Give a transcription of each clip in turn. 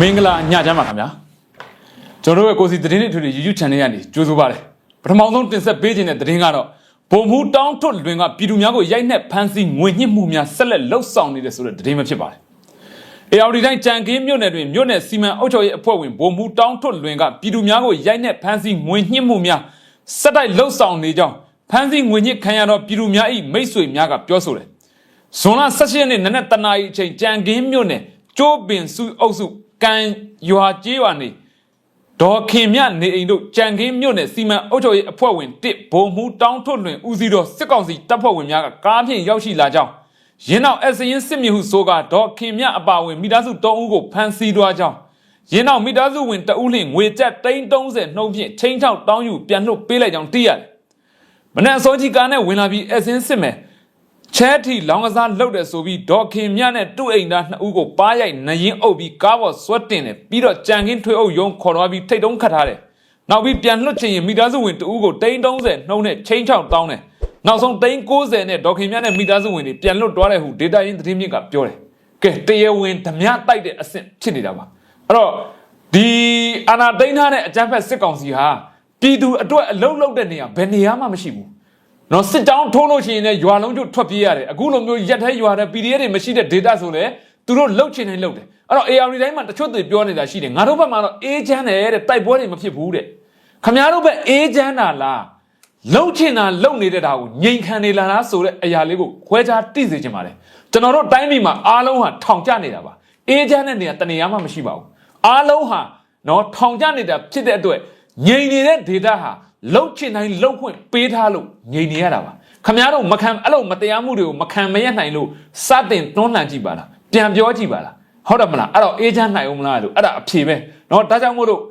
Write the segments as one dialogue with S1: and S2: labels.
S1: မင်္ဂလာညချမ်းပါခင်ဗျာကျွန်တော်တို့ရဲ့ကိုစီသတင်းတွေထွေထွေ YouTube channel ကနေကြိုးဆိုပါရစေပထမဆုံးတင်ဆက်ပေးခြင်းတဲ့သတင်းကတော့ဗိုလ်မှူးတောင်းထွတ်လွင်ကပြည်သူများကိုရိုက်နှက်ဖမ်းဆီးငွေညှစ်မှုများဆက်လက်လှုပ်ဆောင်နေတဲ့ဆိုတဲ့သတင်းပဲဖြစ်ပါတယ်အေအော်ဒီတိုင်းကြံကင်းမြို့နယ်တွင်မြို့နယ်စီမံအုပ်ချုပ်ရေးအဖွဲ့ဝင်ဗိုလ်မှူးတောင်းထွတ်လွင်ကပြည်သူများကိုရိုက်နှက်ဖမ်းဆီးငွေညှစ်မှုများဆက်တိုက်လှုပ်ဆောင်နေကြောင်းဖမ်းဆီးငွေညှစ်ခံရသောပြည်သူများ၏မိတ်ဆွေများကပြောဆိုတယ်ဇွန်လ16ရက်နေ့နနက်တနာရီအချိန်ကြံကင်းမြို့နယ်ကျိုးပင်စုအုပ်စု ကန်ရွာကျေးရွာနေဒေါ်ခင်မြနေအိမ်တို့ကြံကင်းမြို့နယ်စီမံအုပ်ချုပ်ရေးအဖွဲ့ဝင်တစ်ဘုံမှုတောင်းထွတ်လွင်ဦးစီးတော်စစ်ကောင်စီတပ်ဖွဲ့ဝင်များကကားဖြင့်ရောက်ရှိလာကြောင်းရင်းနောက်အစရင်စစ်မြေဟုဆိုကဒေါ်ခင်မြအပါဝင်မိသားစု3ဦးကိုဖမ်းဆီးသွားကြောင်းရင်းနောက်မိသားစုဝင်တဦးလျင်ငွေကျပ်330နှုန်းဖြင့်ချင်းချောက်တောင်းယူပြန်လွှတ်ပေးလိုက်ကြောင်းသိရတယ်မနက်အစောကြီးကားနဲ့ဝင်လာပြီးအစင်းစစ်မယ် ချဲထီလောင်းကစားလှုပ်တယ်ဆိုပြီးဒေါ်ခင်မြနဲ့တူအိမ်သားနှစ်ဦးကိုပါရိုက်နရင်အုပ်ပြီးကားပေါ်ဆွတ်တင်တယ်ပြီးတော့ကြံကင်းထွေးအုပ်ယုံခေါ်သွားပြီးထိတ်တုံးခတ်ထားတယ်နောက်ပြီးပြန်လွှတ်ချင်ရင်မိသားစုဝင်တဦးကိုတိန်း30နှုံးနဲ့ချင်းချောက်တောင်းတယ်နောက်ဆုံးတိန်း90နဲ့ဒေါ်ခင်မြနဲ့မိသားစုဝင်တွေပြန်လွတ်သွားတယ်ဟုဒေတာရင်းသတင်းမြင့်ကပြောတယ်ကဲတရားဝင်ဓမြတိုက်တဲ့အဆင့်ဖြစ်နေတာပါအဲ့တော့ဒီအာနာတိန်းထားတဲ့အကြမ်းဖက်စစ်ကောင်စီဟာပြည်သူအတွက်အလုံးလုံးတဲ့နေရာဘယ်နေရာမှမရှိဘူး နော်စစ်တောင်းထိုးလို့ရှိရင်လည်းရွာလုံးကျွတ်ထွက်ပြေးရတယ်အခုလိုမျိုးရက်ထဲရွာတဲ့ PDF တွေမရှိတဲ့ data ဆိုလည်းသူတို့လှုပ်ချင်တိုင်းလှုပ်တယ်အဲ့တော့ AR တိုင်းမှာတချို့တွေပြောနေတာရှိတယ်ငါတို့ဘက်မှာတော့အေးချမ်းတယ်တဲ့တိုက်ပွဲတွေမဖြစ်ဘူးတဲ့ခမရတို့ဘက်အေးချမ်းတာလားလှုပ်ချင်တာလှုပ်နေတဲ့တာကိုငြိမ်ခံနေလားလားဆိုတဲ့အရာလေးကိုခွဲခြားတိစေချင်ပါတယ်ကျွန်တော်တို့တိုင်းပြည်မှာအားလုံးဟာထောင်ကျနေတာပါအေးချမ်းတဲ့နေရာတနေရာမှမရှိပါဘူးအားလုံးဟာနော်ထောင်ကျနေတာဖြစ်တဲ့အတွက်ငြိမ်နေတဲ့ data ဟာ လှုပ်ချင်တိုင်းလှုပ်ခွင့်ပေးထားလို့ငြိမ်နေရတာပါခမရတို့မခံအဲ့လိုမတရားမှုတွေကိုမခံမရနိုင်လို့စတင်တွန်းလှန်ကြည့်ပါလားပြန်ပြောကြည့်ပါလားဟုတ်တယ်မလားအဲ့တော့အေးချမ်းနိုင်အောင်မလားလို့အဲ့ဒါအဖြေပဲเนาะဒါကြောင့်မို့လို့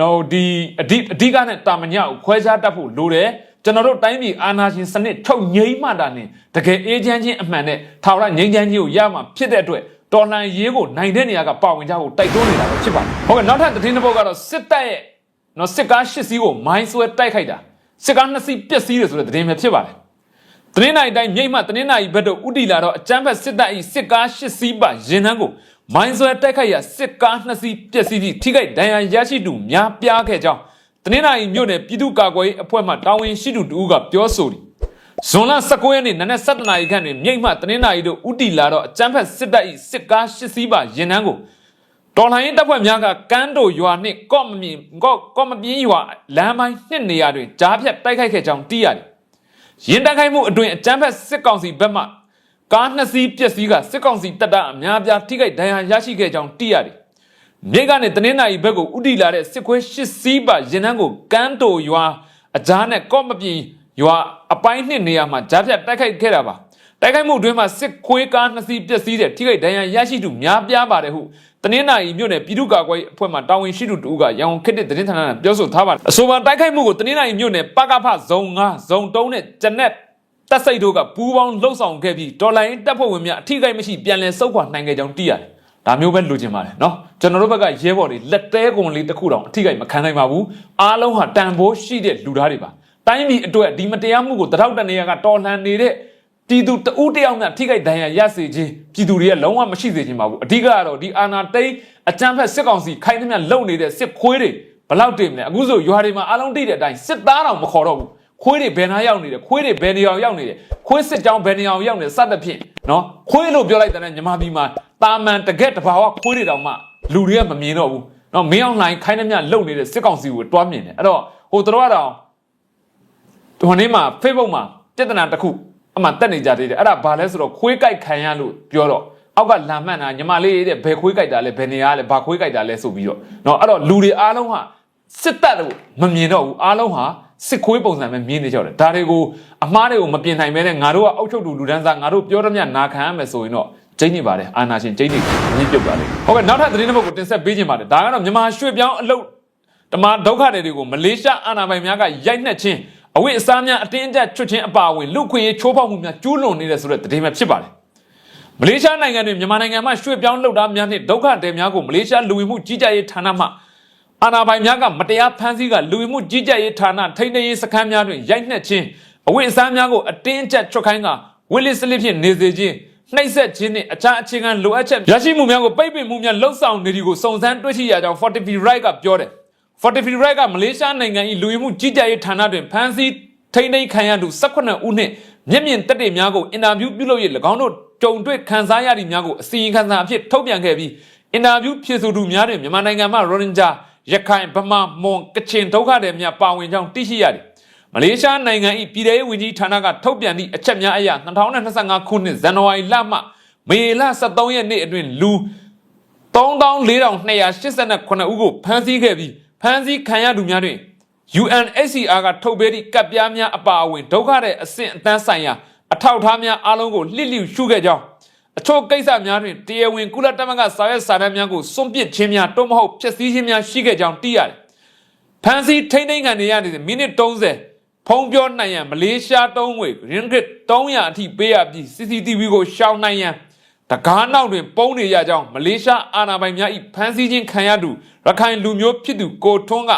S1: နော်ဒီအဓိအဓိကနဲ့တာမညကိုခွဲခြားတတ်ဖို့လိုတယ်ကျွန်တော်တို့တိုင်းပြည်အာဏာရှင်စနစ်ထုတ်ငိမ့်မှတာနေတကယ်အေးချမ်းချင်းအမှန်နဲ့ထာဝရငြိမ်းချမ်းခြင်းကိုရမှာဖြစ်တဲ့အတွက်တော်လှန်ရေးကိုနိုင်တဲ့နေရာကပါဝင်ကြဖို့တိုက်တွန်းနေတာပဲဖြစ်ပါတယ်ဟုတ်ကဲ့နောက်ထပ်သတင်းတစ်ပုဒ်ကတော့စစ်တပ်ရဲ့ နော်စစ်ကား၈စီးကိုမိုင်းဆွဲတိုက်ခိုက်တာစစ်ကား၂စီးပျက်စီးတယ်ဆိုတဲ့သတင်းပဲဖြစ်ပါတယ်တနင်္လာရီတိုင်းမြိတ်မှတနင်္လာရီဘက်တို့ဥတီလာတော့အကြမ်းဖက်စစ်တပ်၏စစ်ကား၈စီးပါရင်နှန်းကိုမိုင်းဆွဲတိုက်ခိုက်ရာစစ်ကား၂စီးပျက်စီးပြီးထိခိုက်ဒဏ်ရာရရှိသူများပြားခဲ့ကြောင်းတနင်္လာရီမြို့နယ်ပြည်သူ့ကာကွယ်ရေးအဖွဲ့မှတာဝန်ရှိသူတူကပြောဆိုသည်ဇွန်လ19ရက်နေ့နနက်7:00နာရီခန့်တွင်မြိတ်မှတနင်္လာရီတို့ဥတီလာတော့အကြမ်းဖက်စစ်တပ်၏စစ်ကား၈စီးပါရင်နှန်းကို တော်လှန်ရေးတပ်ဖွဲ့များကကန်းတို့ရွာနှင့်ကော့မမြင်ကော့ကော့မပြင်းရွာလမ်းပိုင်းနှစ်နေရာတွင်ကြားဖြတ်တိုက်ခိုက်ခဲ့ကြောင်းသိရတယ်ရင်တက်ခိုက်မှုအတွင်အကြမ်းဖက်စစ်ကောင်စီဘက်မှကားနှစ်စီးပျက်စီးကစစ်ကောင်စီတပ်သားအများအပြားထိခိုက်ဒဏ်ရာရရှိခဲ့ကြောင်းသိရတယ်။မြေကနေတနင်္လာရီဘက်ကိုဥတီလာတဲ့စစ်ခွဲရှစ်စီးပါရင်နှန်းကိုကန်းတိုရွာအကြားနဲ့ကော့မပြင်းရွာအပိုင်းနှစ်နေရာမှာကြားဖြတ်တိုက်ခိုက်ခဲ့တာပါ။ တိုက်ခိုက်မှုအတွင်းမှာစစ်ခွေးကားနှစ်စီးပျက်စီးတဲ့ထိခိုက်ဒဏ်ရာရရှိသူများပြားပါတယ်ဟုတနင်္လာရီမြို့နယ်ပြည်သူ့ကာကွယ်ရေးအဖွဲ့မှတာဝန်ရှိသူတို့ကရန်ကုန်ခေတ်တဲ့သတင်းဌာနနဲ့ပြောဆိုထားပါတယ်။အဆိုပါတိုက်ခိုက်မှုကိုတနင်္လာရီမြို့နယ်ပကဖဇုံ9ဇုံ3နဲ့ကျနက်တပ်စိတ်တို့ကပူးပေါင်းလှုပ်ဆောင်ခဲ့ပြီးဒေါ်လာရင်းတပ်ဖွဲ့ဝင်များအထိကိမရှိပြန်လည်စုပ်ခွာနိုင်ခဲ့ကြောင်းသိရတယ်။ဒါမျိုးပဲလိုချင်ပါတယ်နော်။ကျွန်တော်တို့ဘက်ကရဲဘော်တွေလက်တဲကုန်လေးတစ်ခုတောင်အထိကိမခံနိုင်ပါဘူး။အားလုံးဟာတန်ဖိုးရှိတဲ့လူသားတွေပါ။တိုင်းပြည်အတွက်ဒီမတရားမှုကိုတထောက်တနေရကတော်လှန်နေတဲ့ ပြည်သူတဦးတယောက်နဲ့ထိခိုက်ဒဏ်ရာရစေခြင်းပြည်သူတွေကလုံးဝမရှိစေခြင်းပါဘူး။အဓိကကတော့ဒီအာဏာသိမ်းအကြမ်းဖက်စစ်ကောင်စီခိုင်းသမျှလုံနေတဲ့စစ်ခွေးတွေဘယ်လောက်တင်မလဲ။အခုဆိုရွာတွေမှာအားလုံးသိတဲ့အတိုင်းစစ်သားတော်မခေါ်တော့ဘူး။ခွေးတွေဘယ်နာရောက်နေတယ်ခွေးတွေဘယ်နေရာရောက်နေတယ်ခွေးစစ်ကြောင်းဘယ်နေရာရောက်နေစသဖြင့်နော်ခွေးလို့ပြောလိုက်တဲ့ညီမပြည်မှာတာမန်တကက်တဘာဝခွေးတွေတောင်မှလူတွေကမမြင်တော့ဘူးနော်မင်းအောင်လှိုင်းခိုင်းနှမြလုံနေတဲ့စစ်ကောင်စီကိုတွားမြင်တယ်အဲ့တော့ဟိုတို့ကတော့ဒီနေ့မှာ Facebook မှာပြဿနာတစ်ခု အမှတက်နေကြသေးတယ်အဲ့ဒါဘာလဲဆိုတော့ခွေးကြိုက်ခံရလို့ပြောတော့အောက်ကလာမှန်တာညီမလေးတဲ့ဘယ်ခွေးကြိုက်တာလဲဘယ်နေရာလဲဘာခွေးကြိုက်တာလဲဆိုပြီးတော့နော်အဲ့တော့လူတွေအားလုံးဟာစစ်တပ်လို့မမြင်တော့ဘူးအားလုံးဟာစစ်ခွေးပုံစံပဲမြင်နေကြတယ်ဒါတွေကိုအမားတွေကိုမပြင်နိုင်မဲနဲ့ငါတို့ကအုပ်ချုပ်သူလူဒန်းစားငါတို့ပြောရမြနာခံရမယ်ဆိုရင်တော့ကျင်းနေပါတယ်အာနာရှင်ကျင်းနေညစ်ပြုတ်ပါတယ်ဟုတ်ကဲ့နောက်ထပ်သတင်းတစ်ပုဒ်ကိုတင်ဆက်ပေးခြင်းပါတယ်ဒါကတော့မြန်မာရွှေ့ပြောင်းအလုပ်ဓမ္မဒုက္ခတွေကိုမလေးရှားအာဏာပိုင်များကရိုက်နှက်ခြင်း အဝိအစားများအတင်းအကျပ်ချွတ်ခြင်းအပါအဝင်လူခွင့်ရေးချိုးဖောက်မှုများကျူးလွန်နေတဲ့ဆိုတဲ့သတင်းပဲဖြစ်ပါတယ်မလေးရှားနိုင်ငံတွင်မြန်မာနိုင်ငံမှရွှေ့ပြောင်းလုပ်သားများနှင့်ဒုက္ခသည်များကိုမလေးရှားလူဝင်မှုကြီးကြပ်ရေးဌာနမှအာဏာပိုင်များကမတရားဖမ်းဆီးကလူဝင်မှုကြီးကြပ်ရေးဌာနထိန်းသိမ်းရေးစခန်းများတွင်ရိုက်နှက်ခြင်းအဝိအစားများကိုအတင်းအကျပ်ချွတ်ခိုင်းကဝစ်လစ်စလစ်ဖြင့်နေစေခြင်းနှိပ်စက်ခြင်းနှင့်အခြားအခြေခံလိုအပ်ချက်ရရှိမှုများကိုပိတ်ပင်မှုများလှုပ်ဆောင်နေသည်ကိုစုံစမ်းတွေ့ရှိရကြောင်း Fortify Right ကပြောတယ် Fortify Right ကမလေးရှားနိုင်ငံ၏လူဝင်မှုကြီးကြပ်ရေးဌာနတွင်ဖမ်းဆီးထိန်းသိမ်းခံရသူ18ဦးနှင့်မျက်မြင်သက်သေများကိုအင်တာဗျူးပြုလုပ်၍၎င်းတို့ကြုံတွေ့ခန်းစားရသည့်များကိုအစီရင်ခံစာအဖြစ်ထုတ်ပြန်ခဲ့ပြီးအင်တာဗျူးဖြေဆိုသူများတွင်မြန်မာနိုင်ငံမှရိုဟင်ဂျာရခိုင်ဗမာမွန်ကချင်ဒုက္ခသည်များပါဝင်ကြောင်းသိရှိရသည်မလေးရှားနိုင်ငံ၏ပြည်ထောင်ဝန်ကြီးဌာနကထုတ်ပြန်သည့်အချက်များအရ2025ခုနှစ်ဇန်နဝါရီလမှမေလ23ရက်နေ့အတွင်းလူ34,289ဦးကိုဖမ်းဆီးခဲ့ပြီး ဖမ်းဆီးခံရသူများတွင် UNHCR ကထုတ်ပေးသည့်ကပ်ပြားများအပါအဝင်ဒုက္ခတဲ့အဆင့်အတန်းဆိုင်ရာအထောက်အထားများအားလုံးကိုလှစ်လျူရှုခဲ့ကြောင်းအချို့ကိစ္စများတွင်တရားဝင်ကုလသမဂ္ဂစာရွက်စာတမ်းများကိုစွန့်ပစ်ခြင်းများတော့မဟုတ်ဖျက်ဆီးခြင်းများရှိခဲ့ကြောင်းသိရတယ်။ဖန်စီထိမ့်သိမ့်ခံနေရတဲ့မိနစ်30ဖုံးပြောနိုင်ရန်မလေးရှားတုံးငွေရင်းဂစ်300အထိပေးရပြီး CCTV ကိုရှောင်နိုင်ရန် တကားနောက်တွင်ပုံနေရကြောင်းမလေးရှားအာဏာပိုင်များ၏ဖမ်းဆီးခြင်းခံရသူရခိုင်လူမျိုးဖြစ်သူကိုထွန်းက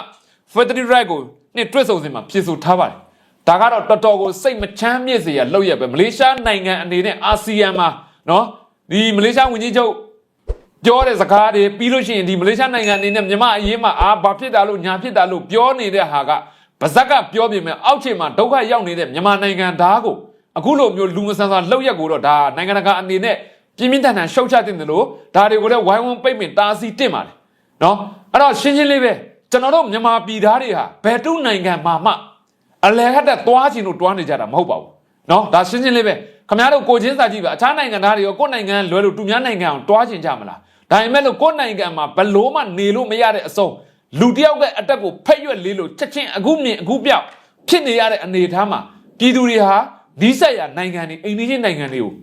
S1: Federal Right ကိုနှစ်တွဲဆုံစင်မှာဖြစ်ဆိုထားပါတယ်။ဒါကတော့တော်တော်ကိုစိတ်မချမ်းမြေ့စေရလောက်ရပဲမလေးရှားနိုင်ငံအနေနဲ့အာဆီယံမှာနော်ဒီမလေးရှားဝန်ကြီးချုပ်ပြောတဲ့စကားတွေပြီးလို့ရှိရင်ဒီမလေးရှားနိုင်ငံအနေနဲ့မြန်မာအရေးမှာအာဘာဖြစ်တာလို့ညာဖြစ်တာလို့ပြောနေတဲ့ဟာကဗဇက်ကပြောပြမယ်အောက်ခြေမှာဒုက္ခရောက်နေတဲ့မြန်မာနိုင်ငံသားကိုအခုလိုမျိုးလူမဆန်စွာလှုပ်ရက်ကိုတော့ဒါနိုင်ငံတကာအနေနဲ့ ပြင်းပြင်းထန်ထန်ရှုတ်ချတင်တယ်လို့ဒါတွေကိုလည်းဝိုင်းဝန်းပိတ်ပင်တားဆီးတင်ပါတယ်နော်အဲ့တော့ရှင်းရှင်းလေးပဲကျွန်တော်တို့မြန်မာပြည်သားတွေဟာဘယ်တုနိုင်ငံမှာမှအလဲဟတ်တဲ့သွားချင်လို့တွားနေကြတာမဟုတ်ပါဘူးနော်ဒါရှင်းရှင်းလေးပဲခင်ဗျားတို့ကိုချင်းစာကြည့်ပါအခြားနိုင်ငံသားတွေရောကိုယ့်နိုင်ငံလွယ်လို့သူများနိုင်ငံအောင်တွားချင်ကြမလားဒါပေမဲ့လို့ကိုယ့်နိုင်ငံမှာဘလို့မှနေလို့မရတဲ့အစုံလူတစ်ယောက်ကအတက်ကိုဖက်ရွက်လေးလို့ချက်ချင်းအခုမြင်အခုပြောက်ဖြစ်နေရတဲ့အနေအထားမှာပြည်သူတွေဟာဒီဆက်ရနိုင်ငံတွေအိမ်နီးချင်းနိုင်ငံတွေကို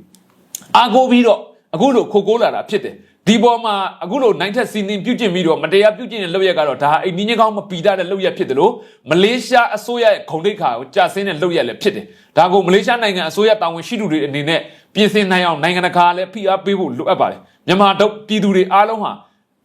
S1: အာကိုပြီးတော့အခုလိုခိုကိုးလာတာဖြစ်တယ်ဒီပေါ်မှာအခုလိုနိုင်ထက်စီနင်းပြုတ်ကျင်ပြီးတော့မတရားပြုတ်ကျင်တဲ့လုပ်ရက်ကတော့ဒါအိမ်ကြီးကောင်းမပီတာတဲ့လုပ်ရက်ဖြစ်တယ်လို့မလေးရှားအစိုးရရဲ့ဂုံတိတ်ခါကိုကြာဆင်းတဲ့လုပ်ရက်လည်းဖြစ်တယ်ဒါကိုမလေးရှားနိုင်ငံအစိုးရတာဝန်ရှိသူတွေအနေနဲ့ပြင်ဆင်နိုင်အောင်နိုင်ငံတကာလည်းဖိအားပေးဖို့လိုအပ်ပါတယ်မြန်မာတို့ပြည်သူတွေအားလုံးဟာ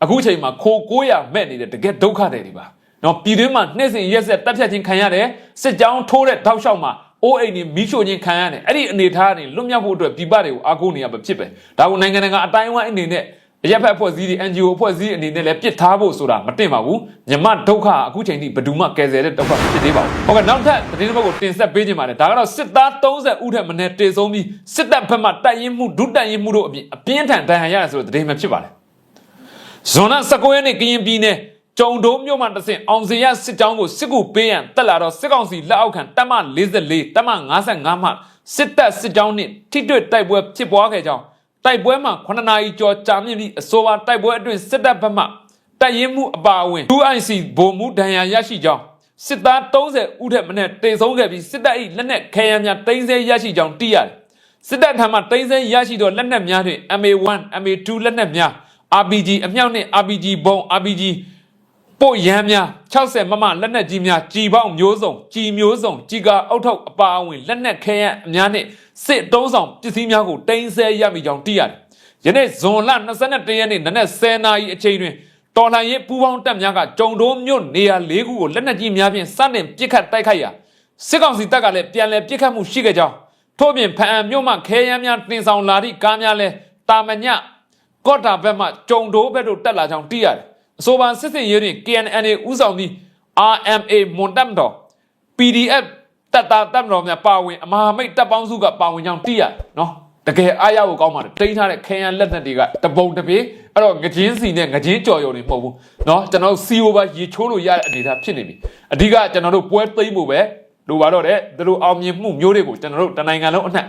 S1: အခုချိန်မှာခိုကိုးရမဲ့နေတဲ့တကယ်ဒုက္ခတွေတွေပါနော်ပြည်တွင်းမှာနှိမ့်စင်ရက်ဆက်တပ်ဖြတ်ခြင်းခံရတယ်စစ်ကြောင်းထိုးတဲ့တောက်လျှောက်မှာ အိုးအိမ်တွေမိရှို့ခြင်းခံရတယ်အဲ့ဒီအနေထားတွေလွတ်မြောက်ဖို့အတွက်ပြည်ပတွေကိုအားကိုးနေရမှာဖြစ်ပဲဒါကိုနိုင်ငံတကာအတိုင်းအဝိုင်းအနေနဲ့အရက်ဖက်အဖွဲ့အစည်းတွေ NGO အဖွဲ့အစည်းအနေနဲ့လည်းပြစ်ထားဖို့ဆိုတာမတင်ပါဘူးမြမဒုက္ခအခုချိန်ထိဘယ်သူမှကယ်ဆယ်တဲ့ဒုက္ခမဖြစ်သေးပါဘူးဟုတ်ကဲ့နောက်ထပ်သတင်းတစ်ပုဒ်ကိုတင်ဆက်ပေးခြင်းပါတယ်ဒါကတော့စစ်သား30ဦးထက်မနည်းတေဆုံးပြီးစစ်တပ်ဘက်မှတိုက်ရင်မှုဒုတိုက်ရင်မှုတို့အပြင်အပြင်းထန်ဒဏ်ရာရတယ်ဆိုတဲ့သတင်းပဲဖြစ်ပါတယ်ဇွန်လ19ရက်နေ့ကရင်ပြည်နယ် ကြုံတိုးမြို့မှတဆင့်အောင်စင်ရစစ်ကြောင်းကိုစစ်ကူပေးရန်တက်လာတော့စစ်ကောင်စီလက်အောက်ခံတပ်မ44တပ်မ55မှစစ်တပ်စစ်ကြောင်းနှင့်ထိတွေ့တိုက်ပွဲဖြစ်ပွားခဲ့ကြောင်းတိုက်ပွဲမှာ9နာရီကျော်ကြာမြင့်ပြီးအဆိုပါတိုက်ပွဲအတွင်းစစ်တပ်ဘက်မှတိုက်ရင်မှုအပါအဝင် 2IC ဗိုလ်မှူးဒဏ်ရာရရှိကြောင်းစစ်သား30ဦးထက်မနည်းတေဆုံးခဲ့ပြီးစစ်တပ်၏လက်နက်ခဲယမ်းများတင်ဆက်ရရှိကြောင်းသိရတယ်စစ်တပ်ထံမှတင်ဆက်ရရှိသောလက်နက်များတွင် MA1 MA2 လက်နက်များ RPG အမြောက်နှင့် RPG ဘုံ RPG ပို့ရမ်းများ60မမလက်နက်ကြီးများကြီပေါင်းမျိုးစုံကြီမျိုးစုံကြီကာအုတ်ထုတ်အပါအဝင်လက်နက်ခဲယမ်းအများနှင့်စစ်တုံးဆောင်ပစ္စည်းများကိုတင်ဆက်ရမိကြောင်းသိရတယ်။ယနေ့ဇွန်လ22ရက်နေ့နနက်10:00နာရီအချိန်တွင်တော်လှန်ရေးပူးပေါင်းတပ်များကကြုံတိုးမြို့နေရာ၄ခုကိုလက်နက်ကြီးများဖြင့်စတင်ပစ်ခတ်တိုက်ခိုက်ရာစစ်ကောင်စီတပ်ကလည်းပြန်လည်ပစ်ခတ်မှုရှိခဲ့ကြောင်းထို့ပြင်ဖအံမြို့မှခဲယမ်းများတင်ဆောင်လာသည့်ကားများလည်းတာမညကော့တာဘက်မှကြုံတိုးဘက်တို့တက်လာကြောင်းသိရတယ်။ အဆိုပါစစ်စင်ရေးတွင် KNNA ဥဆောင်သည့် RMA မွန်တပ်မတော် PDF တပ်သားတပ်မတော်များပါဝင်အမဟာမိတ်တပ်ပေါင်းစုကပါဝင်ကြောင်းသိရတယ်နော်။တကယ်အားရဖို့ကောင်းပါတယ်။တိန်းထားတဲ့ခဲယမ်းလက်နက်တွေကတပုံတပေအဲ့တော့ငကြင်းစီနဲ့ငကြင်းကြော်ရုံတွေမဟုတ်ဘူး။နော်ကျွန်တော်တို့စီအိုပါရေချိုးလို့ရတဲ့အနေအထားဖြစ်နေပြီ။အဓိကကျွန်တော်တို့ပွဲသိမ်းဖို့ပဲလိုပါတော့တဲ့သူတို့အောင်မြင်မှုမျိုးတွေကိုကျွန်တော်တို့တနိုင်ငံလုံးအနှံ့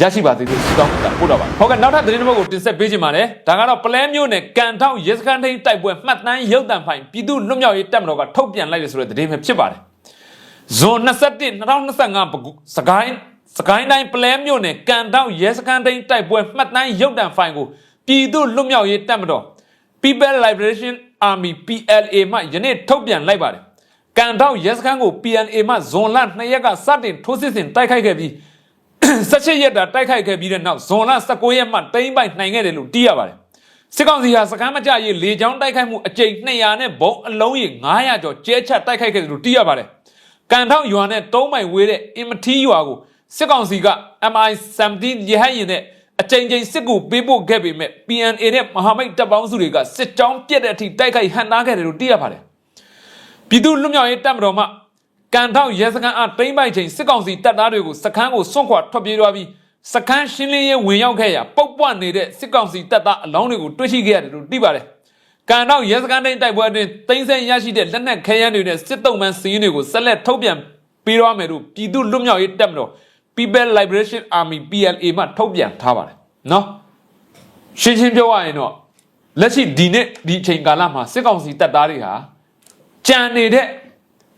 S1: ရရှိပါသေးတယ်စတောင်းတာပို့တော့ပါဟုတ်ကဲ့နောက်ထပ်သတင်းတစ်ပုဒ်ကိုတင်ဆက်ပေးချင်ပါတယ်ဒါကတော့ပလဲမျိုးနဲ့ကန်ထောက်ရဲစခန်းထိန်တိုက်ပွဲမှတ်တမ်းရုပ်တံဖိုင်ပြည်သူလွတ်မြောက်ရေးတပ်မတော်ကထုတ်ပြန်လိုက်တယ်ဆိုတဲ့သတင်းပဲဖြစ်ပါတယ်ဇွန်21 2025ပကူစကိုင်းစကိုင်းတိုင်းပလဲမျိုးနဲ့ကန်ထောက်ရဲစခန်းထိန်တိုက်ပွဲမှတ်တမ်းရုပ်တံဖိုင်ကိုပြည်သူလွတ်မြောက်ရေးတပ်မတော် People Liberation Army PLA မှယနေ့ထုတ်ပြန်လိုက်ပါတယ်ကန်ထောက်ရဲစခန်းကို PLA မှဇွန်လ2ရက်ကစတင်ထိုးစစ်ဆင်တိုက်ခိုက်ခဲ့ပြီး 18ရက်တာတိုက်ခိုက်ခဲ့ပြီးတဲ့နောက်ဇွန်လ19ရက်မှတိမ့်ပိုက်နိုင်ခဲ့တယ်လို့သိရပါတယ်စစ်ကောင်စီဟာစကမ်းမကြရေးလေကြောင်းတိုက်ခိုက်မှုအကြိမ်200နဲ့ဘုံအလုံးရေ900ကျော်ကျဲချတိုက်ခိုက်ခဲ့တယ်လို့သိရပါတယ်ကန်ထောက်ရွာနဲ့3မိုင်ဝေးတဲ့အင်မထီးရွာကိုစစ်ကောင်စီက MI17 ရဟတ်ရင်နဲ့အကြိမ်ကြိမ်စစ်ကူပေးပို့ခဲ့ပေမဲ့ PNA နဲ့မဟာမိတ်တပ်ပေါင်းစုတွေကစစ်ကြောင်းပြက်တဲ့အထိတိုက်ခိုက်ဟန်တားခဲ့တယ်လို့သိရပါတယ်ပြည်သူ့လွတ်မြောက်ရေးတပ်မတော်မှ ကန်ထောက်ရဲစခန်းအားတိမ့်ပိုက်ချိန်စစ်ကောင်စီတပ်သားတွေကိုစခန်းကိုစွန့်ခွာထွက်ပြေးသွားပြီးစခန်းရှင်းလင်းရေးဝင်ရောက်ခဲ့ရာပုတ်ပွနေတဲ့စစ်ကောင်စီတပ်သားအလောင်းတွေကိုတွေ့ရှိခဲ့ရတယ်လို့သိပါတယ်ကန်ထောက်ရဲစခန်းတိုင်းတိုက်ပွဲအတွင်းတင်ဆက်ရရှိတဲ့လက်နက်ခဲယမ်းတွေနဲ့စစ်တုံးမှန်စီးရင်တွေကိုဆက်လက်ထုတ်ပြန်ပေးရမယ်လို့ပြည်သူ့လွတ်မြောက်ရေးတပ်မတော် People Liberation Army PLA မှထုတ်ပြန်ထားပါတယ်နော်ရှင်းရှင်းပြောရရင်တော့လက်ရှိဒီနေ့ဒီအချိန်ကာလမှာစစ်ကောင်စီတပ်သားတွေဟာကြံနေတဲ့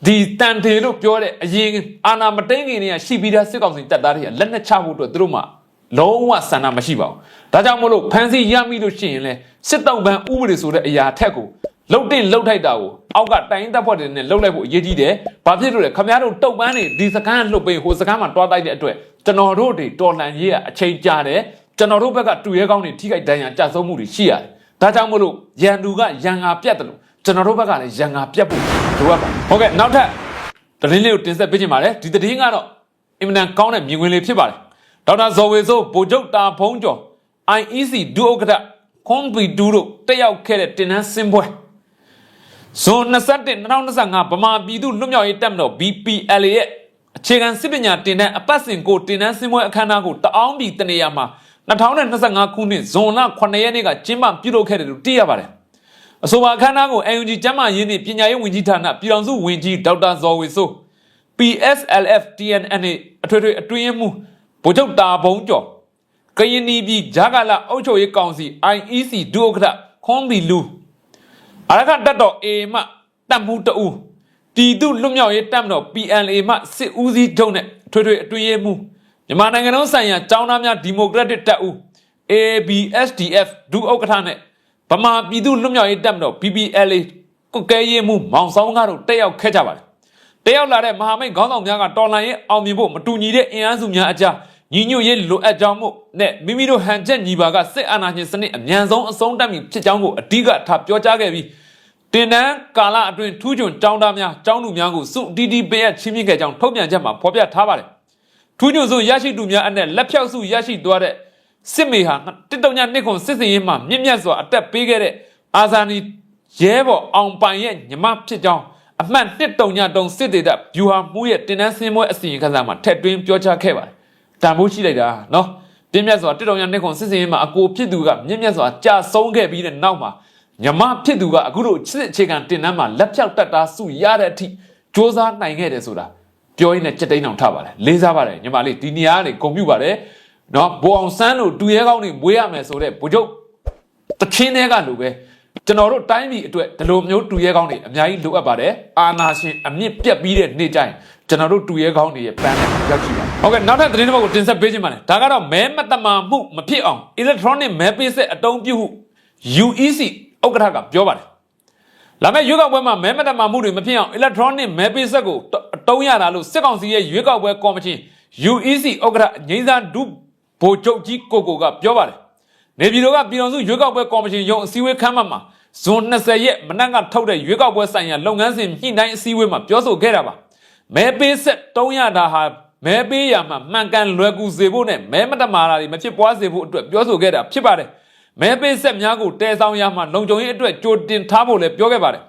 S1: ဒီတန်တေလို့ပြောတဲ့အရင်အာနာမတိန်ခင်တွေကရှိပြီးသားစစ်ကောင်စီတပ်သားတွေကလက်နက်ချဖို့အတွက်သူတို့မှလုံးဝဆန္ဒမရှိပါဘူးဒါကြောင့်မို့လို့ဖန်စီရမိလို့ရှိရင်လဲစစ်တောက်ပန်းဥပဒေဆိုတဲ့အရာထက်ကိုလှုပ်တင်လှုပ်ထိုက်တာကိုအောက်ကတိုင်းတပ်ဖွဲ့တွေနဲ့လှုပ်လိုက်ဖို့အရေးကြီးတယ်။ဘာဖြစ်လို့လဲခမရတို့တုတ်ပန်းနေဒီစကန်းလှုပ်ပေးဟိုစကန်းမှာတွားတိုက်တဲ့အတွက်ကျွန်တော်တို့တွေတော်လှန်ရေးကအချိန်ကြာတယ်။ကျွန်တော်တို့ဘက်ကတူရဲကောင်းတွေထိခိုက်ဒဏ်ရာကြဆုံးမှုတွေရှိရတယ်။ဒါကြောင့်မို့လို့ရန်သူကရန်ငါပြတ်တယ်လို့ကျွန်တော်တို့ဘက်ကလည်းရန်ငါပြတ်ဖို့ လိုအပ်ပါတယ်။ဟုတ်ကဲ့နောက်ထပ်သတင်းလေးကိုတင်ဆက်ပေးချင်ပါတယ်။ဒီသတင်းကတော့အင်မတန်ကောင်းတဲ့မြင်ကွင်းလေးဖြစ်ပါတယ်။ဒေါက်တာဇော်ဝေဆိုးဗိုလ်ချုပ်တာဖုံးကျော် IEC ဒုဥက္ကဋ္ဌခွန်ပီတူတို့တက်ရောက်ခဲ့တဲ့တင်နန်းစင်ပွဲဇွန်21 2025ဗမာပြည်သူလွတ်မြောက်ရေးတပ်မတော် BPL ရဲ့အခြေခံစစ်ပညာတင်တဲ့အပတ်စဉ်ကိုတင်နန်းစင်ပွဲအခမ်းအနားကိုတအောင်းပြည်တနေရာမှာ2025ခုနှစ်ဇွန်လ9ရက်နေ့ကကျင်းပပြုလုပ်ခဲ့တယ်လို့သိရပါတယ် အဆိုပါအခမ်းအနားကို UNG ကျမ်းမာရေးနှင့်ပညာရေးဝန်ကြီးဌာနပြည်ထောင်စုဝန်ကြီးဒေါက်တာဇော်ဝေဆိုး PSLF TNNA အထွေထွေအတွင်းရေးမှူးဗိုလ်ချုပ်တာဘုံကျော်ကရင်နီပြည်ဂျာကာလာအုပ်ချုပ်ရေးကောင်စီ IEC ဒုဥက္ကဋ္ဌခွန်ဘီလူအရခတက်တော် A မှတပ်မှုတအူပြည်သူလွတ်မြောက်ရေးတပ်မတော် PLA မှစစ်ဦးစီးချုပ်နဲ့ထွေထွေအတွင်းရေးမှူးမြန်မာနိုင်ငံလုံးဆိုင်ရာចောင်းသားများဒီမိုကရက်တစ်တပ်ဦး ABSDF ဒုဥက္ကဋ္ဌနဲ့ ဗမာပြည်သူလွတ်မြောက်ရေးတပ်မတော် BBLA ကုတ်ကဲရေးမှူးမောင်ဆောင်ကတော့တက်ရောက်ခဲ့ကြပါတယ်တယောက်လာတဲ့မဟာမိတ်ခေါင်းဆောင်များကတော်လှန်ရေးအောင်မြင်ဖို့မတူညီတဲ့အင်အားစုများအကြားညီညွတ်ရေးလိုအပ်ကြောင်းမို့နဲ့မိမိတို့ဟန်ချက်ညီပါကစစ်အာဏာရှင်စနစ်အမြန်ဆုံးအဆုံးတတ်မည်ဖြစ်ကြောင်းကိုအဓိကထားပြောကြားခဲ့ပြီးတင်နန်းကာလအတွင်းထူးချွန်တောင်းတများတောင်းသူများကိုစုတီတီပေးအပ်ချင်းမြင့်ခဲ့ကြောင်းထုတ်ပြန်ချက်မှာဖော်ပြထားပါတယ်ထူးချွန်ဆုံးရရှိသူများအနက်လက်ဖြောက်စုရရှိသွားတဲ့ စစ်မေဟာတစ်တုံညာနှစ်ခွန်စစ်စင်ရေးမှာမြင့်မြတ်စွာအသက်ပေးခဲ့တဲ့အာဇာနည်ရဲဘော်အောင်ပိုင်ရဲ့ညီမဖြစ်ကြောင်းအမှန်တစ်တုံညာတုံစစ်တေတဲ့ဗျူဟာမှုရဲ့တင်နန်းစင်းပွဲအစီရင်ခံစာမှာထက်တွင်းပြောကြားခဲ့ပါတယ်တန်ဖိုးရှိလိုက်တာနော်ပြင်းမြတ်စွာတစ်တုံညာနှစ်ခွန်စစ်စင်ရေးမှာအကိုဖြစ်သူကမြင့်မြတ်စွာကြာဆုံးခဲ့ပြီးတဲ့နောက်မှာညီမဖြစ်သူကအခုတို့စစ်အခြေခံတင်နန်းမှာလက်ဖြောက်တက်တာစုရတဲ့အထိစ조사နိုင်ခဲ့တယ်ဆိုတာပြောရင်းနဲ့စက်တိန်အောင်ထားပါတယ်လေးစားပါတယ်ညီမလေးဒီနေရာကနေဂုံပြူပါတယ် နော်ဘိုအောင်ဆန်းတို့တူရဲကောင်းတွေမွေးရမယ်ဆိုတဲ့ဗိုလ်ချုပ်တချင်းတွေကလိုပဲကျွန်တော်တို့တိုင်းပြည်အတွက်ဒီလိုမျိုးတူရဲကောင်းတွေအများကြီးလိုအပ်ပါတယ်အာနာရှင်အမြင့်ပြက်ပြီးတဲ့နေ့ကျရင်ကျွန်တော်တို့တူရဲကောင်းတွေရဲ့ပန်းနဲ့ရောက်ရှိပါဟုတ်ကဲ့နောက်ထပ်သတင်းတစ်ပုဒ်ကိုတင်ဆက်ပေးခြင်းပါတယ်ဒါကတော့မဲမတမာမှုမဖြစ်အောင် electronic မဲပေးဆက်အတုံးပြုဟု UEC ဥက္ကဋ္ဌကပြောပါတယ်လာမယ့်ရွေးကောက်ပွဲမှာမဲမတမာမှုတွေမဖြစ်အောင် electronic မဲပေးဆက်ကိုအတုံးရတာလို့စစ်ကောင်စီရဲ့ရွေးကောက်ပွဲကော်မရှင် UEC ဥက္ကဋ္ဌငိမ့်စာဒု ဗိုလ်ချုပ်ကြီးကိုကိုကပြောပါတယ်နေပြည်တော်ကပြည်တော်စုရွေးကောက်ပွဲကော်မရှင်ရုံးအစည်းအဝေးခန်းမမှာဇွန်20ရက်မနက်ကထုတ်တဲ့ရွေးကောက်ပွဲဆိုင်ရာလုပ်ငန်းစဉ်ညှိနှိုင်းအစည်းအဝေးမှာပြောဆိုခဲ့တာပါမဲပေးဆက်300တာဟာမဲပေးရမှာမှန်ကန်လွယ်ကူစေဖို့နဲ့မဲမတမာတာတွေမဖြစ်ပွားစေဖို့အတွက်ပြောဆိုခဲ့တာဖြစ်ပါတယ်မဲပေးဆက်များကိုတဲဆောင်ရမှာလုံခြုံရေးအတွက်ကြိုတင်ထားဖို့လည်းပြောခဲ့ပါတယ်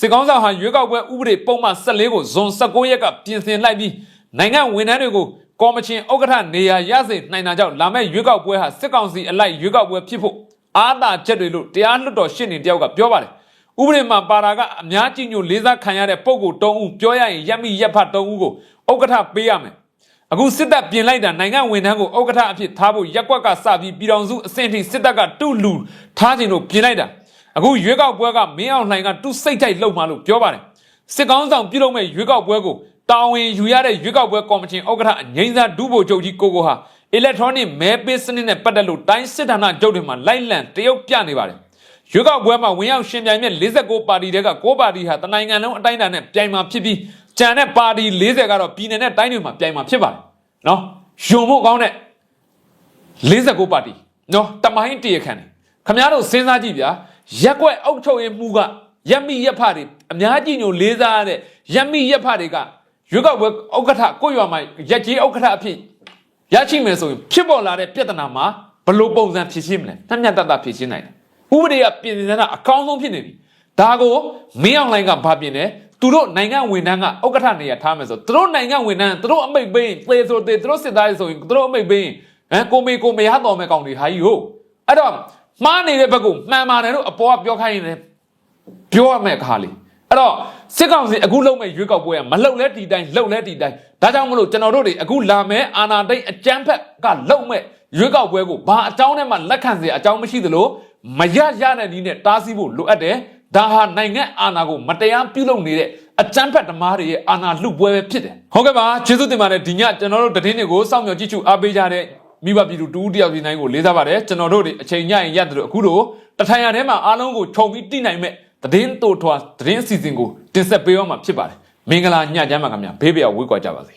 S1: စစ်ကောင်းဆောင်ဟာရွေးကောက်ပွဲဥပဒေပုံမှန်14ကိုဇွန်19ရက်ကပြင်ဆင်လိုက်ပြီးနိုင်ငံဝန်ထမ်းတွေကို ကော်မရှင်ဥက္ကဋ္ဌနေရာရစေနိုင်တာကြောင့်လာမယ့်ရွေးကောက်ပွဲဟာစစ်ကောင်စီအလိုက်ရွေးကောက်ပွဲဖြစ်ဖို့အားသာချက်တွေလို့တရားလွှတ်တော်ရှင်းနေတယောက်ကပြောပါတယ်။ဥပဒေမှာပါတာကအများကြီးညိုလေးစားခံရတဲ့ပုံကိုတုံးဦးပြောရရင်ရက်မိရက်ဖတ်တုံးဦးကိုဥက္ကဋ္ဌပေးရမယ်။အခုစစ်တပ်ပြင်လိုက်တာနိုင်ငံဝန်ထမ်းကိုဥက္ကဋ္ဌအဖြစ်ထားဖို့ရက်ကွက်ကစပြီးပြည်တော်စုအဆင့်ထိစစ်တပ်ကတူလူထားခြင်းလို့ပြင်လိုက်တာ။အခုရွေးကောက်ပွဲကမင်းအောင်လှိုင်ကတူစိတ်ထိုက်လှုပ်မှလို့ပြောပါတယ်။စစ်ကောင်းဆောင်ပြုလုပ်မဲ့ရွေးကောက်ပွဲကို တာဝန်ယူရတဲ့ရွေးကောက်ပွဲကော်မရှင်ဥက္ကဋ္ဌအငိမ့်စားဒုဗိုလ်ချုပ်ကြီးကိုကိုဟာ electronic မဲပေးစနစ်နဲ့ပတ်သက်လို့တိုင်းစစ်ဌာနချုပ်တွေမှာလိုက်လံတရုတ်ပြနေပါတယ်။ရွေးကောက်ပွဲမှာဝင်ရောက်ရှင်ပြိုင်မြဲ49ပါတီတဲက6ပါတီဟာတနိုင်ငံလုံးအတိုင်းအတာနဲ့ပြိုင်မှာဖြစ်ပြီးကျန်တဲ့ပါတီ40ကတော့ပြည်နယ်နဲ့တိုင်းတွေမှာပြိုင်မှာဖြစ်ပါတယ်။နော်။ယုံဖို့ကောင်းတဲ့49ပါတီနော်တမိုင်းတရခန့်တယ်ခမရတို့စဉ်းစားကြည့်ဗျာရက်ွက်အောက်ချုပ်ရေးမှုကရက်မိရက်ဖတွေအများကြီးညိုလေးစားရတဲ့ရက်မိရက်ဖတွေက ရွေးကောက်ပွဲဥက္ကဋ္ဌကိုရွာမှာရက်ကြီးဥက္ကဋ္ဌအဖြစ်ရရှိမယ်ဆိုရင်ဖြစ်ပေါ်လာတဲ့ပြဿနာမှာဘလို့ပုံစံဖြည့်ရှင်းမလဲနှက်မြတ်တတ်တာဖြည့်ရှင်းနိုင်တယ်ဥပဒေကပြင်ဆင်တာအကောင်းဆုံးဖြစ်နေပြီဒါကိုမင်းအောင်လိုင်းကဘာပြင်လဲသူတို့နိုင်ငံဝန်ထမ်းကဥက္ကဋ္ဌနေရာထားမယ်ဆိုသူတို့နိုင်ငံဝန်ထမ်းသူတို့အမိတ်ပေးရင်သေဆိုသေသူတို့စစ်သားတွေဆိုရင်သူတို့အမိတ်ပေးရင်ဟမ်ကိုမေကိုမရတော်မဲ့ကောင်တွေဟာကြီးဟုတ်အဲ့တော့မှားနေတဲ့ဘက်ကိုမှန်ပါတယ်လို့အပေါ်ကပြောခိုင်းရင်လည်းပြောရမယ့်အခါလေးအဲ့တော့ စစ်ကောင်စီအခုလုံမဲ့ရွေးကောက်ပွဲကမလုံလဲတီတိုင်းလုံလဲတီတိုင်းဒါကြောင့်မလို့ကျွန်တော်တို့တွေအခုလာမဲ့အာနာတိတ်အကြမ်းဖက်ကလုံမဲ့ရွေးကောက်ပွဲကိုဘာအကြောင်းနဲ့မှလက်ခံစရာအကြောင်းမရှိသလိုမရရတဲ့နည်းနဲ့တားဆီးဖို့လိုအပ်တယ်ဒါဟာနိုင်ငံအာဏာကိုမတရားပြုလုပ်နေတဲ့အကြမ်းဖက်ဓမားတွေရဲ့အာဏာလုပွဲပဲဖြစ်တယ်ဟုတ်ကဲ့ပါကျေးဇူးတင်ပါတယ်ဒီညကျွန်တော်တို့သတင်းတွေကိုစောင့်မျှော်ကြည့်ရှုအားပေးကြတဲ့မိဘပြည်သူတူဦးတယောက်ဒီနိုင်ကိုလေးစားပါတယ်ကျွန်တော်တို့တွေအချိန်ညရင်ရတယ်လို့အခုတို့တထိုင်ရထဲမှာအားလုံးကိုခြုံပြီးတိနိုင်မဲ့ သတင်းတိုထွားသတင်းအစီအစဉ်ကိုတင်ဆက်ပေးရမှာဖြစ်ပါတယ်မင်္ဂလာညချမ်းပါခင်ဗျာဘေးပရဝေးကွာကြပါစေ